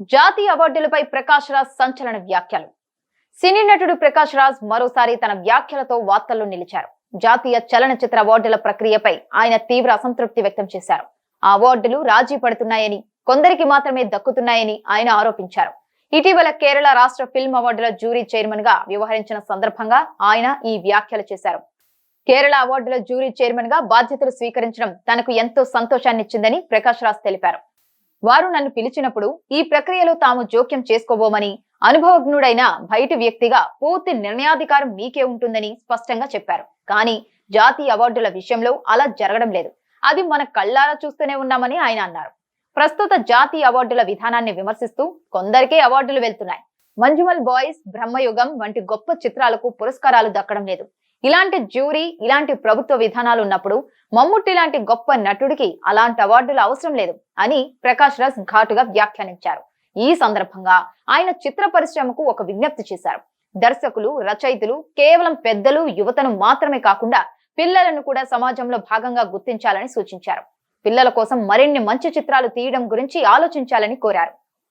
జాతీయ అవార్డులపై ప్రకాష్ రాజ్ సంచలన వ్యాఖ్యలు. సినీ నటుడు ప్రకాష్ రాజ్ మరోసారి తన వ్యాఖ్యలతో వార్తల్లో నిలిచారు. జాతీయ చలనచిత్ర అవార్డుల ప్రక్రియపై ఆయన తీవ్ర అసంతృప్తి వ్యక్తం చేశారు. ఆ అవార్డులు రాజీ పడుతున్నాయని కొందరికి మాత్రమే దక్కుతున్నాయని ఆయన ఆరోపించారు. ఇటీవల కేరళ రాష్ట్ర ఫిల్మ్ అవార్డుల జ్యూరీ చైర్మన్గా వ్యవహరించిన సందర్భంగా ఆయన ఈ వ్యాఖ్యలు చేశారు. కేరళ అవార్డుల జ్యూరీ చైర్మన్గా బాధ్యతలు స్వీకరించడం తనకు ఎంతో సంతోషాన్నిచ్చిందని ప్రకాష్ రాజ్ తెలిపారు. వారు నన్ను పిలిచినప్పుడు ఈ ప్రక్రియలో తాము జోక్యం చేసుకోబోమని అనుభవజ్ఞుడైన బయటి వ్యక్తిగా పూర్తి నిర్ణయాధికారం మీకే ఉంటుందని స్పష్టంగా చెప్పారు. కానీ జాతీయ అవార్డుల విషయంలో అలా జరగడం లేదు. అది మన కళ్ళారా చూస్తూనే ఉన్నామని ఆయన అన్నారు. ప్రస్తుత జాతీయ అవార్డుల విధానాన్ని విమర్శిస్తూ కొందరికే అవార్డులు వెళ్తున్నాయి. మంజుమల్ బాయ్స్ బ్రహ్మయుగం వంటి గొప్ప చిత్రాలకు పురస్కారాలు దక్కడం లేదు. ఇలాంటి జ్యూరీ ఇలాంటి ప్రభుత్వ విధానాలు ఉన్నప్పుడు మమ్ముట్టి లాంటి గొప్ప నటుడికి అలాంటి అవార్డులు అవసరం లేదు అని ప్రకాష్ రాజ్ ఘాటుగా వ్యాఖ్యానించారు. ఈ సందర్భంగా ఆయన చిత్ర పరిశ్రమకు ఒక విజ్ఞప్తి చేశారు. దర్శకులు రచయితలు కేవలం పెద్దలు యువతను మాత్రమే కాకుండా పిల్లలను కూడా సమాజంలో భాగంగా గుర్తించాలని సూచించారు. పిల్లల కోసం మరిన్ని మంచి చిత్రాలు తీయడం గురించి ఆలోచించాలని కోరారు.